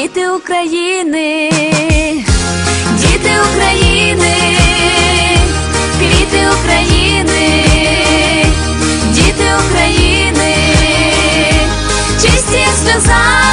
Діти України, діти України, квіти України, діти України, чисті як.